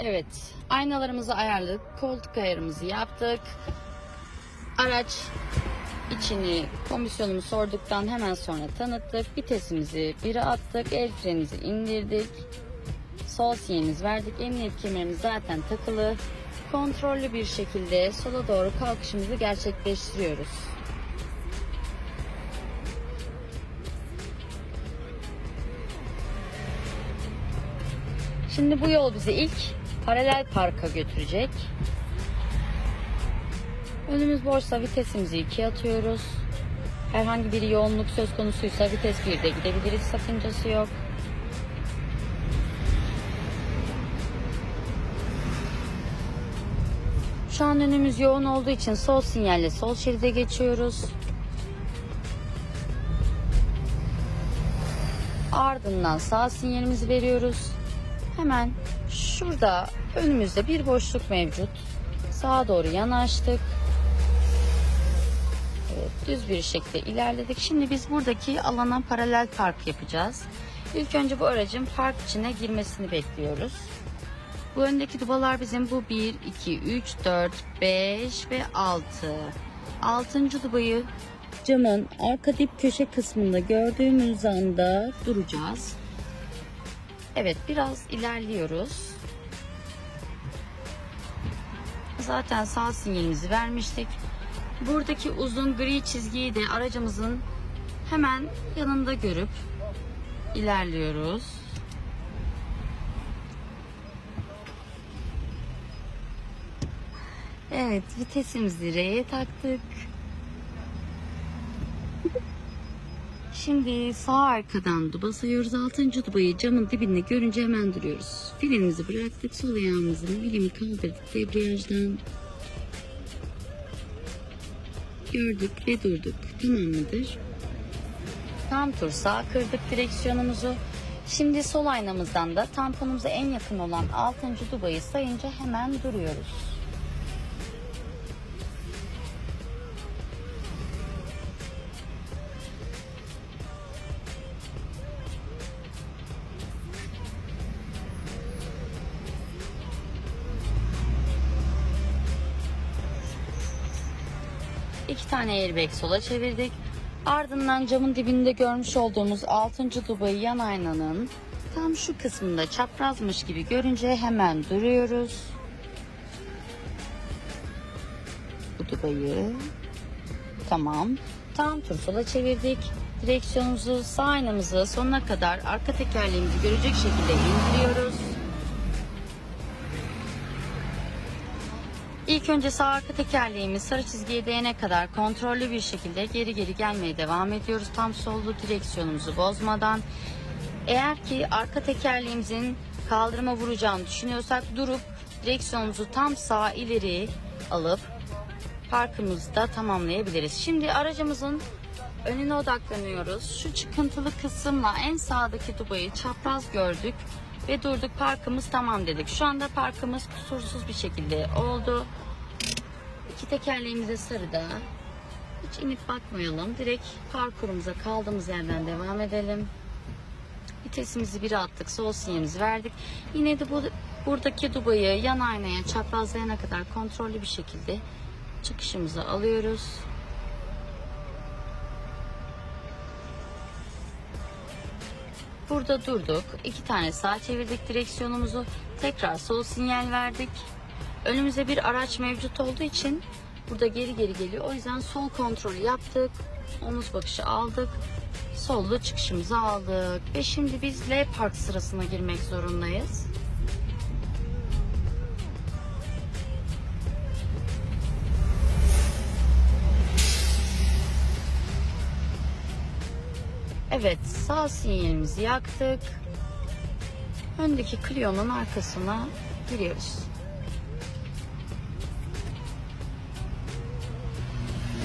Evet, aynalarımızı ayarladık, koltuk ayarımızı yaptık. Araç içini komisyonumu sorduktan hemen sonra tanıttık. Vitesimizi 1'e attık, el frenimizi indirdik. Sol sinyalimizi verdik. Emniyet kemerimiz zaten takılı. Kontrollü bir şekilde sola doğru kalkışımızı gerçekleştiriyoruz. Şimdi bu yol bizi ilk paralel parka götürecek. Önümüz boşsa vitesimizi 2'ye atıyoruz. Herhangi bir yoğunluk söz konusuysa vites 1'de gidebiliriz. Sakıncası yok. Şu an önümüz yoğun olduğu için sol sinyalle sol şeride geçiyoruz. Ardından sağ sinyalimizi veriyoruz. Hemen şurada önümüzde bir boşluk mevcut. Sağa doğru yanaştık. Evet, düz bir şekilde ilerledik. Şimdi biz buradaki alana paralel park yapacağız. İlk önce bu aracın park içine girmesini bekliyoruz. Bu öndeki dubalar bizim bu 1, 2, 3, 4, 5 ve 6. 6. dubayı camın arka dip köşe kısmında gördüğümüz anda duracağız. Evet biraz ilerliyoruz. Zaten sağ sinyalimizi vermiştik. Buradaki uzun gri çizgiyi de aracımızın hemen yanında görüp ilerliyoruz. Evet vitesimizi R'ye taktık. Şimdi sağ arkadan duba sayıyoruz. Altıncı dubayı camın dibinde görünce hemen duruyoruz. Frenimizi bıraktık. Sol ayağımızın bilimi kaldırdık debriyajdan. Gördük ve durduk. Tamam mıdır? Tam tur sağ kırdık direksiyonumuzu. Şimdi sol aynamızdan da tamponumuza en yakın olan 6. dubayı sayınca hemen duruyoruz. Tane airbag sola çevirdik. Ardından camın dibinde görmüş olduğumuz 6. dubayı yan aynanın tam şu kısmında çaprazmış gibi görünce hemen duruyoruz. Bu dubayı tamam. Tam tur sola çevirdik. Direksiyonumuzu sağ aynamızı sonuna kadar arka tekerleğimizi görecek şekilde indiriyoruz. İlk önce sağ arka tekerleğimiz sarı çizgiye değene kadar kontrollü bir şekilde geri geri gelmeye devam ediyoruz. Tam sollu direksiyonumuzu bozmadan. Eğer ki arka tekerleğimizin kaldırıma vuracağını düşünüyorsak durup direksiyonumuzu tam sağ ileri alıp parkımızı da tamamlayabiliriz. Şimdi aracımızın önüne odaklanıyoruz. Şu çıkıntılı kısımla en sağdaki dubayı çapraz gördük ve durduk parkımız tamam dedik. Şu anda parkımız kusursuz bir şekilde oldu. İki tekerleğimize sarıda. Hiç inip bakmayalım. Direkt parkurumuza kaldığımız yerden devam edelim. Vitesimizi bir attık. Sol sinyalimizi verdik. Yine de bu buradaki dubayı yan aynaya çaprazlayana kadar kontrollü bir şekilde çıkışımızı alıyoruz. Burada durduk. İki tane sağ çevirdik direksiyonumuzu. Tekrar sol sinyal verdik. Önümüzde bir araç mevcut olduğu için burada geri geri geliyor. O yüzden sol kontrolü yaptık. Omuz bakışı aldık. Sollu çıkışımızı aldık. Ve şimdi biz L park sırasına girmek zorundayız. Evet sağ sinyalimizi yaktık. Öndeki Clio'nun arkasına giriyoruz.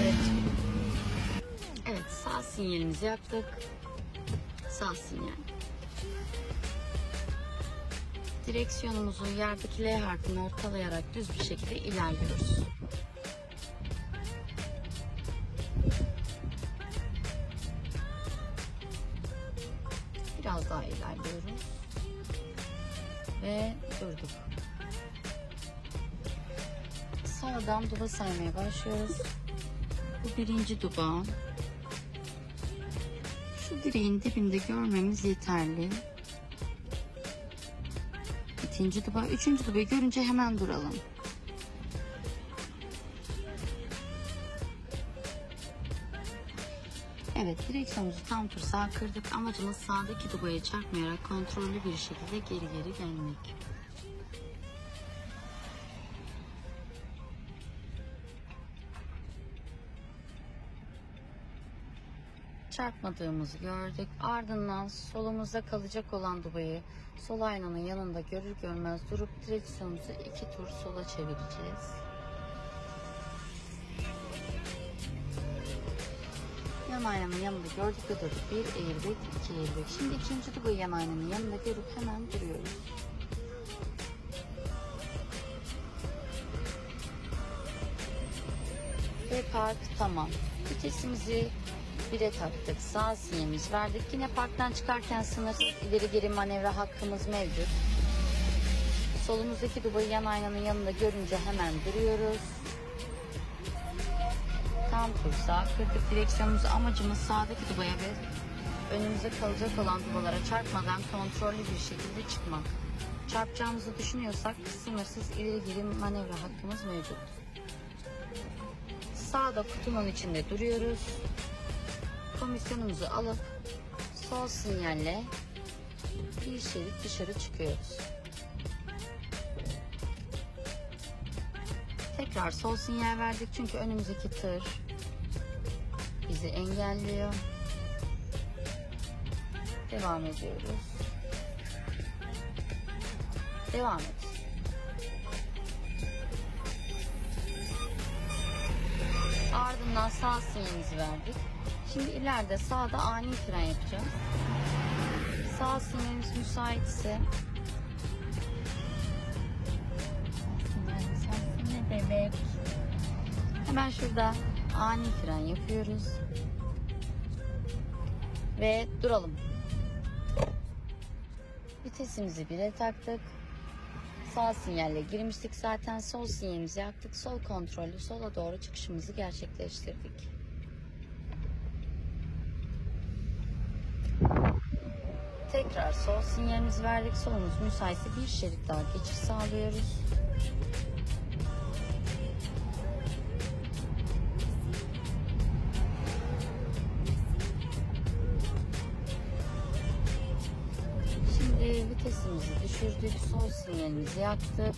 Evet. Evet sağ sinyalimizi yaktık. Sağ sinyal. Direksiyonumuzu yerdeki L harfini ortalayarak düz bir şekilde ilerliyoruz. yapıyoruz. Ve durduk. Sağdan duba saymaya başlıyoruz. Bu birinci duba. Şu direğin dibinde görmemiz yeterli. İkinci duba, üçüncü dubayı görünce hemen duralım. Evet, direksiyonumuzu tam tur sağa kırdık. Amacımız sağdaki dubaya çarpmayarak kontrollü bir şekilde geri geri gelmek. çarpmadığımızı gördük. Ardından solumuzda kalacak olan dubayı sol aynanın yanında görür görmez durup direksiyonumuzu iki tur sola çevireceğiz. Yan aynanın yanında gördük ve durduk. Bir airbag, iki airbag. Şimdi ikinci dubayı yan aynanın yanında görüp hemen duruyoruz. Ve park tamam. Vitesimizi bire taktık. Sağ sinyalimiz verdik. Yine parktan çıkarken sınırsız ileri geri manevra hakkımız mevcut. Solumuzdaki dubayı yan aynanın yanında görünce hemen duruyoruz. Sağ kırdık direksiyonumuzu. Amacımız sağdaki dubaya ve önümüzde kalacak olan dubalara çarpmadan kontrollü bir şekilde çıkmak. Çarpacağımızı düşünüyorsak sınırsız ileri geri manevra hakkımız mevcut. Sağda kutunun içinde duruyoruz komisyonumuzu alıp sol sinyalle bir şerit dışarı çıkıyoruz. Tekrar sol sinyal verdik çünkü önümüzdeki tır bizi engelliyor. Devam ediyoruz. Devam et. Ardından sağ sinyalimizi verdik. Şimdi ileride sağda ani fren yapacağız. Sağ sinyalimiz müsaitse ne bebek. Hemen şurada ani fren yapıyoruz. Ve duralım. Vitesimizi bire taktık. Sağ sinyalle girmiştik zaten. Sol sinyalimizi yaktık. Sol kontrollü sola doğru çıkışımızı gerçekleştirdik. Tekrar sol sinyalimizi verdik. Solumuz müsaitse bir şerit daha geçiş sağlıyoruz. Düşürdük. Sol sinyalimizi yaktık.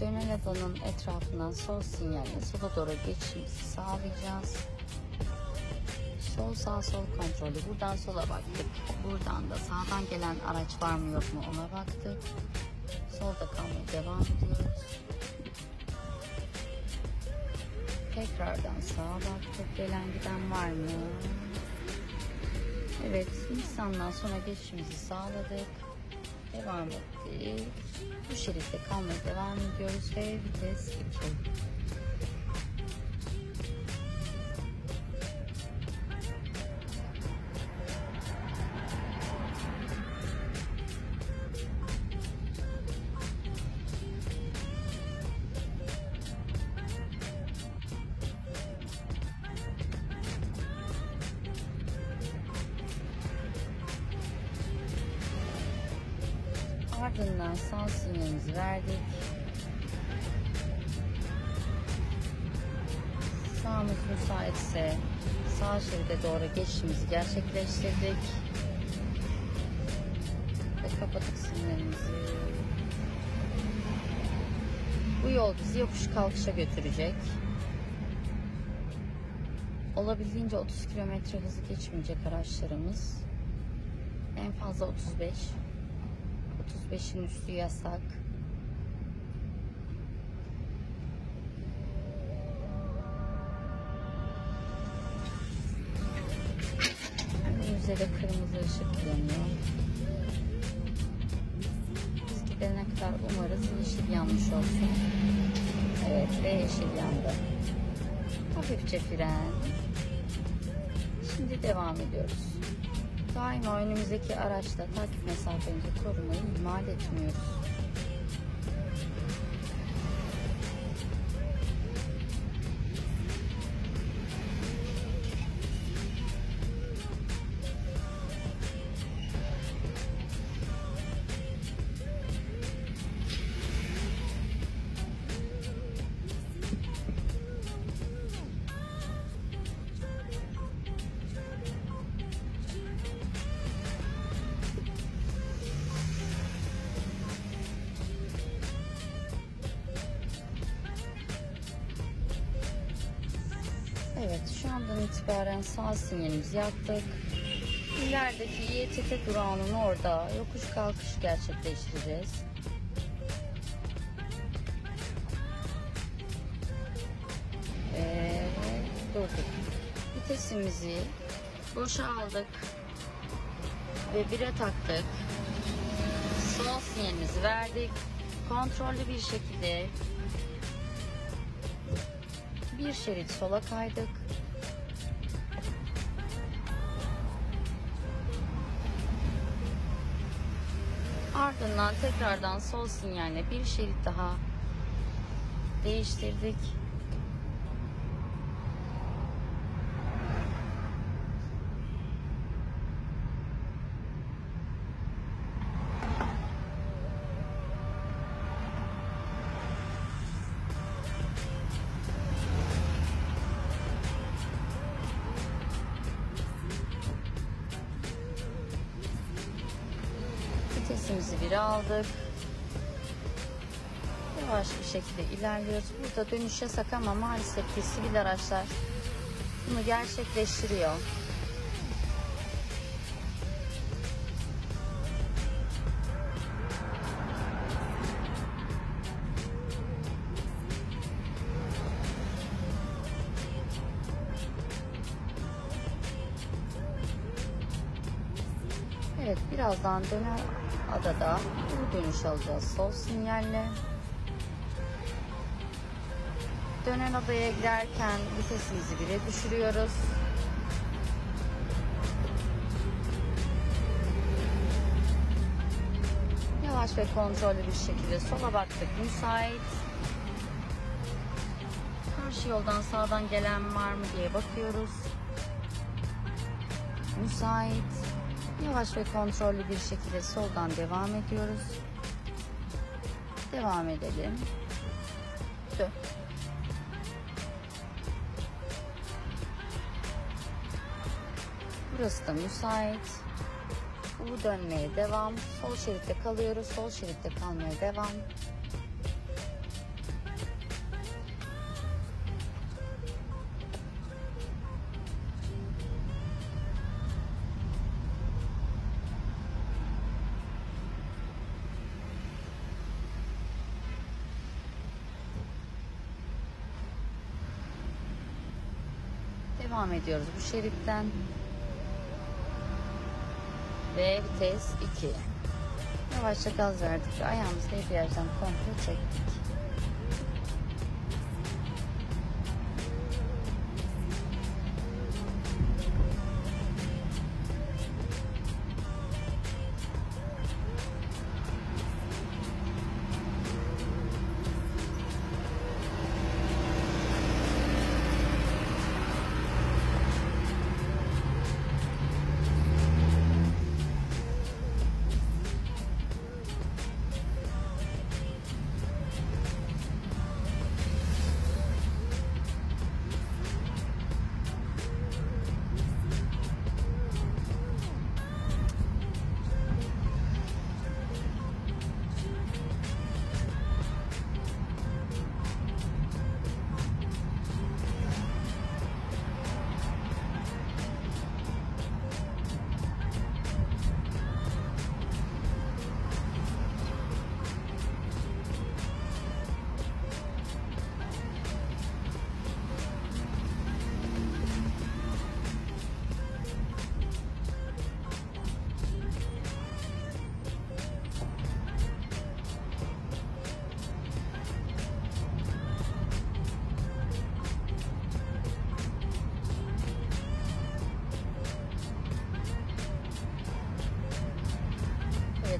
Dönen alanın etrafından sol sinyalle sola doğru geçişimizi sağlayacağız. Sol sağ sol kontrolü. Buradan sola baktık. Buradan da sağdan gelen araç var mı yok mu ona baktık. Solda kalmaya devam ediyoruz. Tekrardan sağa baktık. Gelen giden var mı? Evet. Nisan'dan sonra geçişimizi sağladık. Devam ettik. Bu şeritte kalmaya devam ediyoruz ve vites 2. Ardından sağ sinyalimizi verdik. Sağımız müsaitse sağ şeride doğru geçişimizi gerçekleştirdik. Ve kapattık sinyalimizi. Bu yol bizi yokuş kalkışa götürecek. Olabildiğince 30 kilometre hızı geçmeyecek araçlarımız. En fazla 35. 35'in üstü yasak. Önümüzde de kırmızı ışık yanıyor. Biz gidene kadar umarız yeşil yanmış olsun. Evet ve yeşil yandı. Hafifçe fren. Şimdi devam ediyoruz. Daima önümüzdeki araçla takip mesafemizi korumayı ihmal etmiyoruz. Şu andan itibaren sağ sinyalimizi yaktık. İlerideki İETT durağının orada yokuş kalkış gerçekleştireceğiz. Ve durduk. Vitesimizi boşa aldık ve bire taktık. Sol sinyalimizi verdik. Kontrollü bir şekilde bir şerit sola kaydık. Ardından tekrardan sol sinyalle bir şerit daha değiştirdik. İlerliyoruz. Burada dönüş yasak ama maalesef ki araçlar bunu gerçekleştiriyor. Evet birazdan döner adada bu dönüş alacağız sol sinyalle. Dönen adaya girerken vitesimizi bire düşürüyoruz. Yavaş ve kontrollü bir şekilde sola baktık müsait. Karşı yoldan sağdan gelen var mı diye bakıyoruz. Müsait. Yavaş ve kontrollü bir şekilde soldan devam ediyoruz. Devam edelim. Dön. Burası da müsait. Bu dönmeye devam. Sol şeritte kalıyoruz. Sol şeritte kalmaya devam. Devam ediyoruz bu şeritten. Ve vites 2. Yavaşça gaz verdik ve ayağımızı debriyajdan komple çektik.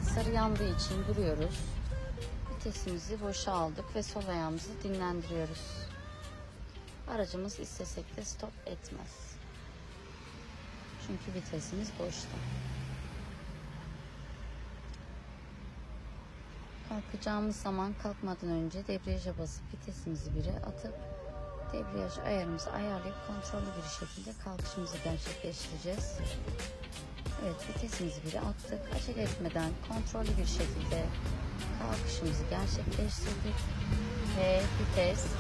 Sarı yandığı için duruyoruz. Vitesimizi boşa aldık ve sol ayağımızı dinlendiriyoruz. Aracımız istesek de stop etmez. Çünkü vitesimiz boşta. Kalkacağımız zaman kalkmadan önce debriyaja basıp vitesimizi bire atıp debriyaj ayarımızı ayarlayıp kontrollü bir şekilde kalkışımızı gerçekleştireceğiz. Evet vitesimizi biri attık. Acele etmeden kontrollü bir şekilde kalkışımızı gerçekleştirdik. Ve vites 2.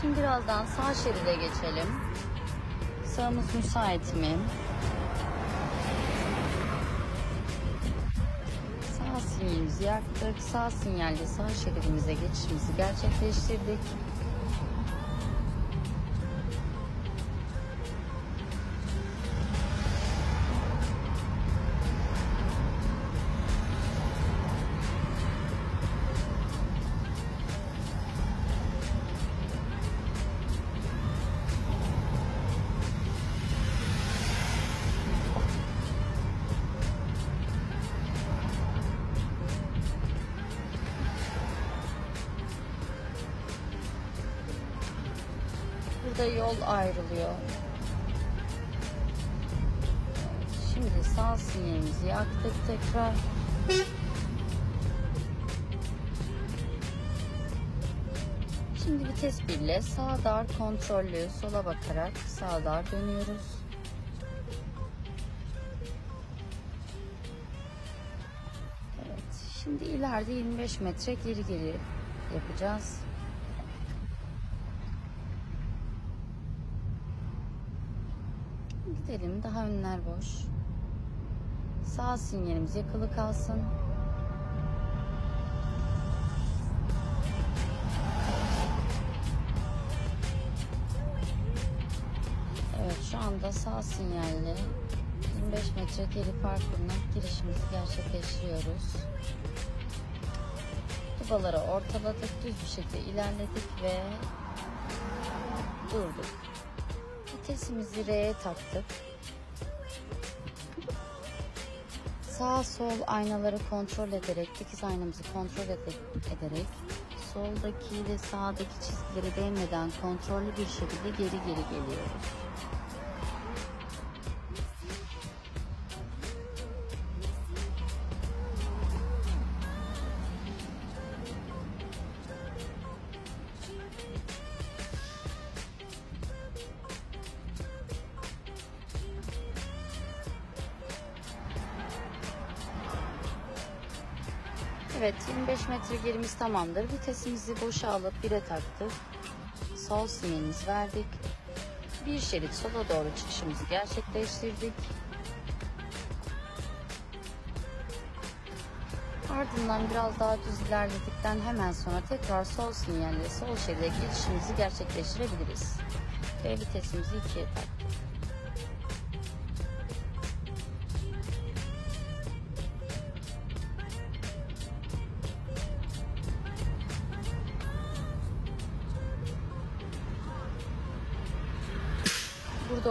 Şimdi birazdan sağ şeride geçelim. Sağımız müsait mi? Yaktık. Sağ sinyalle sağ şeridimize geçişimizi gerçekleştirdik. Burada yol ayrılıyor. Şimdi sağ sinyalimizi yaktık tekrar. Şimdi vites birle sağ dar kontrollü sola bakarak sağ dar dönüyoruz. Evet, şimdi ileride 25 metre geri geri yapacağız. Gidelim daha önler boş. Sağ sinyalimiz yakılı kalsın. Evet şu anda sağ sinyalle 25 metre geri parkuruna girişimizi gerçekleştiriyoruz. Dubaları ortaladık, düz bir şekilde ilerledik ve durduk. Vitesimizi R'ye taktık. Sağ sol aynaları kontrol ederek, dikiz aynamızı kontrol ede- ederek soldaki ile sağdaki çizgileri değmeden kontrollü bir şekilde geri geri geliyoruz. Metre gerimiz tamamdır. Vitesimizi boşa alıp 1'e taktık. Sol sinyalimizi verdik. Bir şerit sola doğru çıkışımızı gerçekleştirdik. Ardından biraz daha düz ilerledikten hemen sonra tekrar sol sinyalle sol şeride geçişimizi gerçekleştirebiliriz. Ve vitesimizi 2'ye taktık.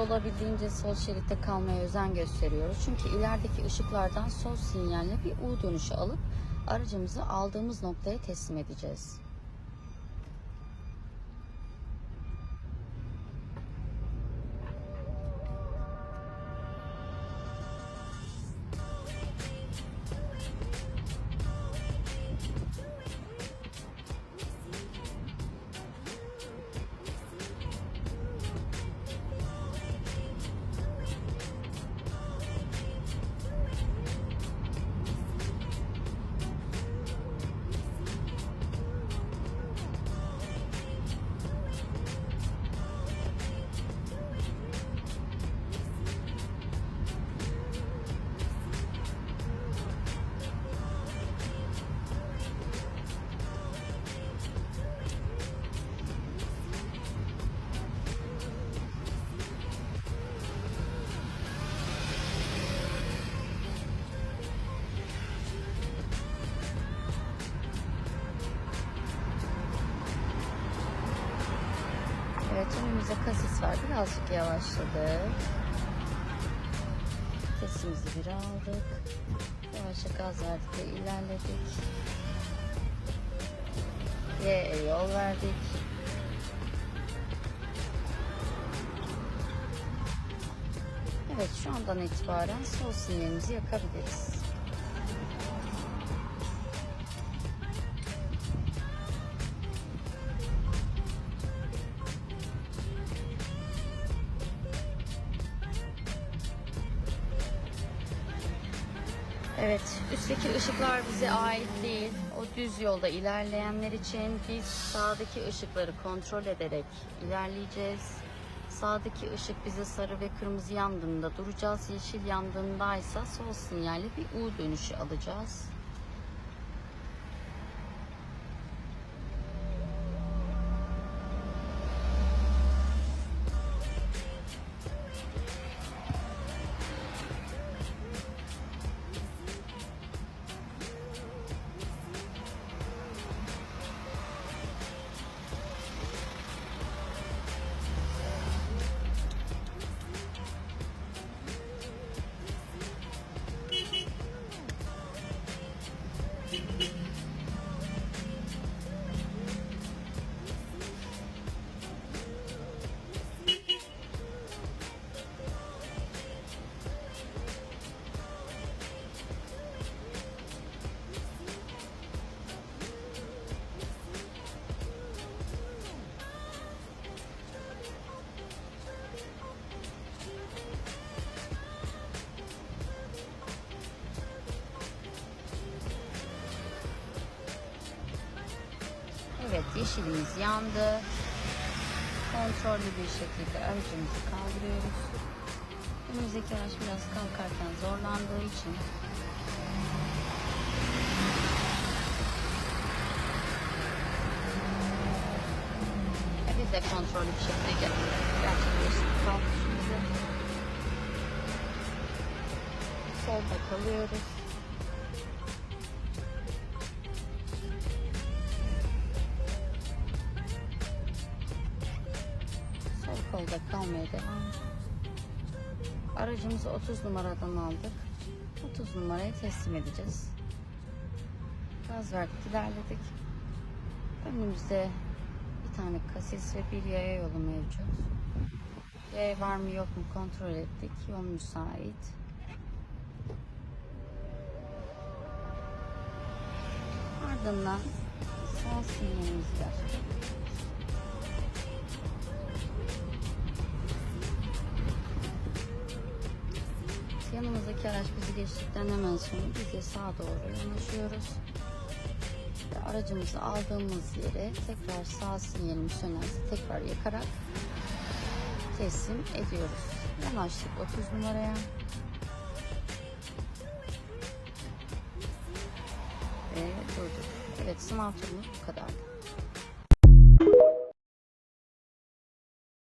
Olabildiğince sol şeritte kalmaya özen gösteriyoruz. Çünkü ilerideki ışıklardan sol sinyalle bir U dönüşü alıp aracımızı aldığımız noktaya teslim edeceğiz. Kasis var. Birazcık yavaşladık. Vitesimizi bir aldık. Yavaşça gaz verdik ve ilerledik. Y'ye yol verdik. Evet şu andan itibaren sol sinyalimizi yakabiliriz. Evet, üstteki ışıklar bize ait değil. O düz yolda ilerleyenler için biz sağdaki ışıkları kontrol ederek ilerleyeceğiz. Sağdaki ışık bize sarı ve kırmızı yandığında duracağız. Yeşil yandığında ise sol sinyalli bir U dönüşü alacağız. Yeşilimiz yandı. Kontrollü bir şekilde aracımızı kaldırıyoruz. Önümüzdeki araç biraz kalkarken zorlandığı için biz de kontrollü bir şekilde ger- gerçekleştirdik. Solda kalıyoruz. Aracımızı 30 numaradan aldık. 30 numaraya teslim edeceğiz. Gaz verdik, ilerledik. Önümüzde bir tane kasis ve bir yaya yolu mevcut. Yaya var mı yok mu kontrol ettik. Yol müsait. Ardından sağ sinyalimizi ver. Yanımızdaki araç bizi geçtikten hemen sonra biz de sağa doğru yanaşıyoruz. Ve aracımızı aldığımız yere tekrar sağ sinyalimiz sönerse tekrar yakarak teslim ediyoruz. Yanaştık 30 numaraya. Ve durduk. Evet sınav turumuz bu kadar.